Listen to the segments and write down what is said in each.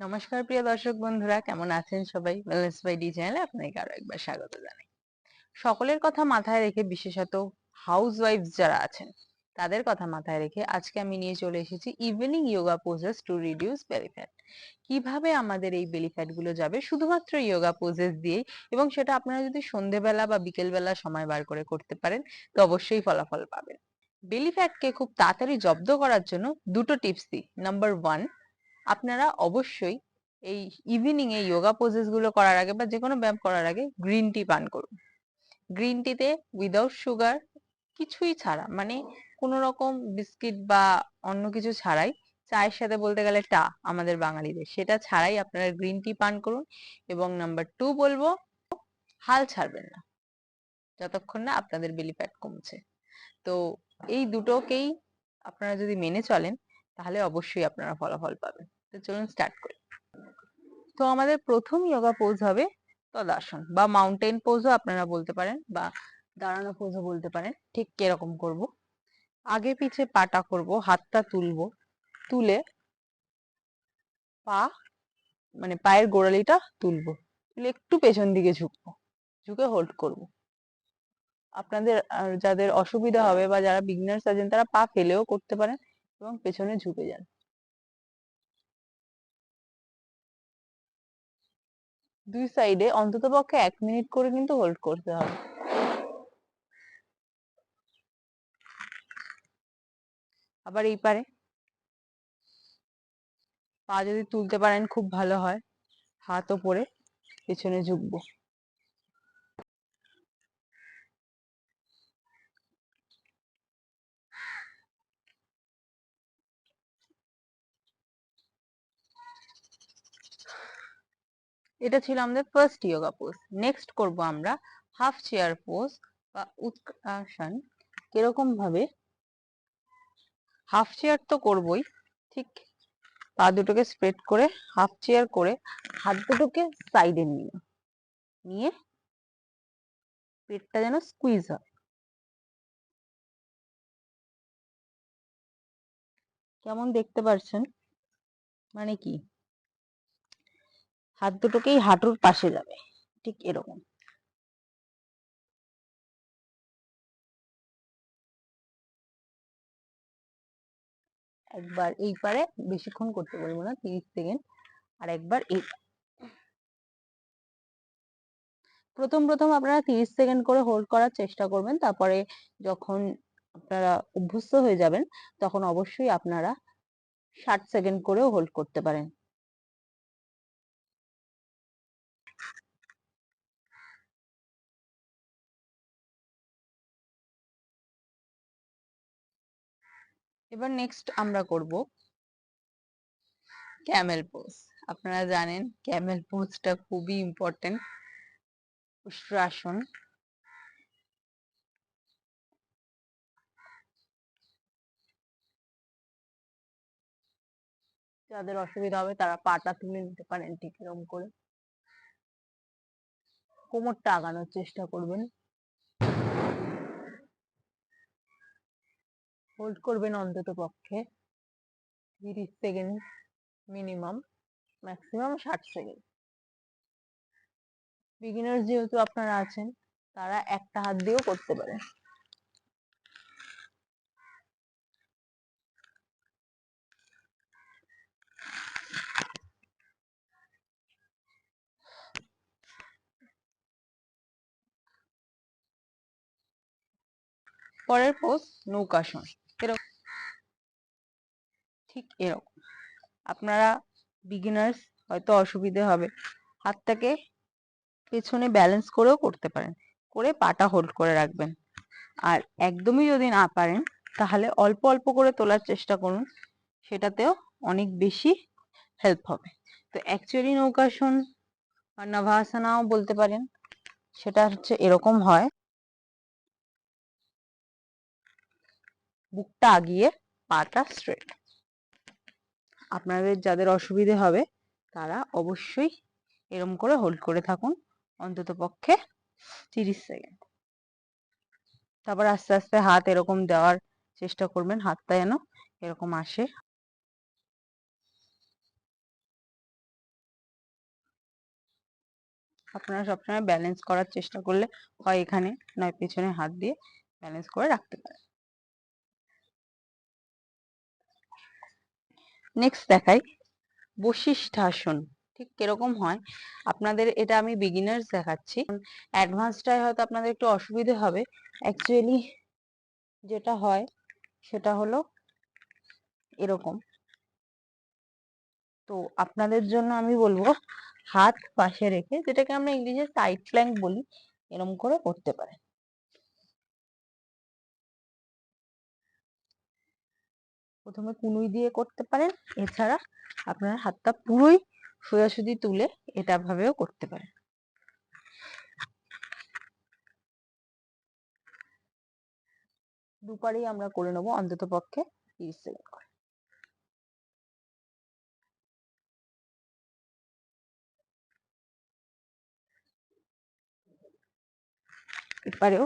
নমস্কার, প্রিয় দর্শক বন্ধুরা। কেমন আছেন সবাই? ওয়েলনেস বাই ডি চ্যানেলে আপনাকে আরও একবার স্বাগত জানাই। সকলের কথা মাথায় রেখে, বিশেষত হাউস ওয়াইফ যারা আছেন, তাদের কথা মাথায় রেখে আজকে আমি নিয়ে চলে এসেছি evening yoga poses to reduce belly fat কীভাবে আমাদের এই বেলি ফ্যাটগুলো যাবে? শুধুমাত্র ইয়োগা পোজেস দিয়ে এবং সেটা আপনারা যদি সন্ধেবেলা বা বিকেলবেলা সময় বার করে করতে পারেন, তো অবশ্যই ফলাফল পাবেন। বেলি ফ্যাটকে খুব তাড়াতাড়ি জব্দ করার জন্য দুটো টিপস দিই। নাম্বার ওয়ান আপনারা অবশ্যই এই ইভিনিং এ যোগা পোজেসগুলো করার আগে বা যে কোনো ব্যায়াম করার আগে গ্রিন টি পান করুন। গ্রিন টিতে উইদাউট সুগার কিছুই ছাড়া মানে কোনো রকম বিস্কিট বা অন্য কিছু ছাড়াই চায়ের সাথে বলতে গেলে টা আমাদের বাঙালিদের, সেটা ছাড়াই আপনারা গ্রিন টি পান করুন। এবং নাম্বার টু বলব, হাল ছাড়বেন না। যতক্ষণ না আপনাদের বেলি ফ্যাট কমছে। তো এই দুটোকেই আপনারা যদি মেনে চলেন, তাহলে অবশ্যই আপনারা ফলাফল পাবেন। তো চলুন স্টার্ট করি। তো আমাদের প্রথম যোগা পোজ হবে তদাসন বা মাউন্টেন পোজও আপনারা বলতে পারেন বা দাঁড়ানো পোজও বলতে পারেন, ঠিক কীরকম করব। আগে পিছে পাটা করব, হাতটা তুলবো, তুলে পা মানে পায়ের গোড়ালিটা তুলবো, তুলে একটু পেছন দিকে ঝুঁকবো, ঝুঁকে হোল্ড করব। আপনাদের যাদের অসুবিধা হবে বা যারা বিগনার্স আছেন তারা পা ফেলেও করতে পারেন এবং পেছনে ঝুঁকে যান। দুই সাইডে অন্তত পক্ষে এক মিনিট করে কিন্তু হোল্ড করতে হবে। আবার এই পারে। পা যদি তুলতে পারেন খুব ভালো হয়। হাত ওপরে, পেছনে ঝুঁকবো। এটা ছিল আমাদের ফার্স্ট ইয়োগা পোজ নেক্সট করব আমরা হাফ চেয়ার পোজ বা উৎকাসন কীরকম ভাবে? হাফ চেয়ার তো করবই, ঠিক পা দুটোকে স্প্রেড করে হাফ চেয়ার করে হাত দুটোকে সাইডে নিয়ে নিয়ে পেটটা যেন স্কুইজ হয়। কেমন দেখতে পারছেন? মানে কি? হাত দুটোকেই হাঁটুর পাশে যাবে। ঠিক এরকম। একবার এই পারে, বেশিক্ষণ করতে পারব না, তিরিশ সেকেন্ড। আর একবার এই প্রথম প্রথম আপনারা তিরিশ সেকেন্ড করে হোল্ড করার চেষ্টা করবেন। তারপরে যখন আপনারা অভ্যস্ত হয়ে যাবেন, তখন অবশ্যই আপনারা ষাট সেকেন্ড করেও হোল্ড করতে পারেন। এবার নেক্সট আমরা করব ক্যামেল পোজ আপনারা জানেন ক্যামেল পোজটা খুবই ইম্পর্টেন্ট উষ্ট্রাসন যাদের অসুবিধা হবে তারা পাটা তুলে নিতে পারেন ঠিক এরকম করে। কোমরটা আগানোর চেষ্টা করবেন। হোল্ড করবেন অন্তত পক্ষে। তিরিশ সেকেন্ড মিনিমাম ম্যাক্সিমাম ষাট সেকেন্ড বিগিনার যেহেতু আপনারা আছেন, তারা একটা হাত দিয়েও করতে পারেন। পরের পোজ নৌকাসন ঠিক এরকম। আপনারা বিগিনার্স হয়তো অসুবিধে হবে। হাতটাকে পেছনে ব্যালেন্স করেও করতে পারেন। করে পাটা হোল্ড করে রাখবেন। আর একদমই যদি না পারেন, তাহলে অল্প অল্প করে তোলার চেষ্টা করুন। সেটাতেও অনেক বেশি হেল্প হবে। তো অ্যাকচুয়ালি নৌকাসন বা নাভাসানাও বলতে পারেন, সেটা হচ্ছে এরকম হয়। বুকটা আগিয়ে পাটা স্ট্রেট আপনাদের যাদের অসুবিধে হবে, তারা অবশ্যই এরম করে হোল্ড করে থাকুন, অন্তত পক্ষে তিরিশ সেকেন্ড তারপর আস্তে আস্তে হাত এরকম দেওয়ার চেষ্টা করবেন, হাতটা যেন এরকম আসে। আপনারা সবসময় ব্যালেন্স করার চেষ্টা করলে হয় এখানে, নয় পেছনে হাত দিয়ে ব্যালেন্স করে রাখতে পারেন। নেক্সট দেখাই। বশিষ্ঠাসন, ঠিক কীরকম হয়? আপনাদের এটা আমি বিগিনার্স দেখাচ্ছি। অ্যাডভান্সটায় হয়তো আপনাদের একটু অসুবিধে হবে। অ্যাকচুয়ালি যেটা হয়, সেটা হলো এরকম। তো আপনাদের জন্য আমি বলব, হাত পাশে রেখে, যেটাকে আমরা ইংলিশে সাইড প্ল্যাঙ্ক বলি এরকম করে করতে পারেন। প্রথমে কুনুই দিয়ে করতে পারেন। এছাড়া আপনার হাতটা পুরোই সোজাসুজি তুলে এটা ভাবেও করতে পারেন। দুপারেই আমরা করে নেব, অন্তত পক্ষে তিরিশ সেকেন্ড করে। এপারেও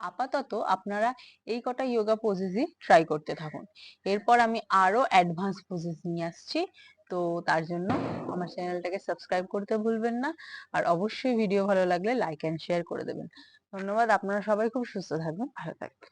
আপাতত আপনারা এই কটা যোগা পোজেসই ট্রাই করতে থাকুন। এরপর আমি আরও অ্যাডভান্স পোজেস নিয়ে আসছি, তো তার জন্য আমার চ্যানেলটাকে সাবস্ক্রাইব করতে ভুলবেন না। আর অবশ্যই ভিডিও ভালো লাগলে লাইক অ্যান্ড শেয়ার করে দেবেন। ধন্যবাদ, আপনারা সবাই খুব সুস্থ থাকবেন, ভালো থাকবেন।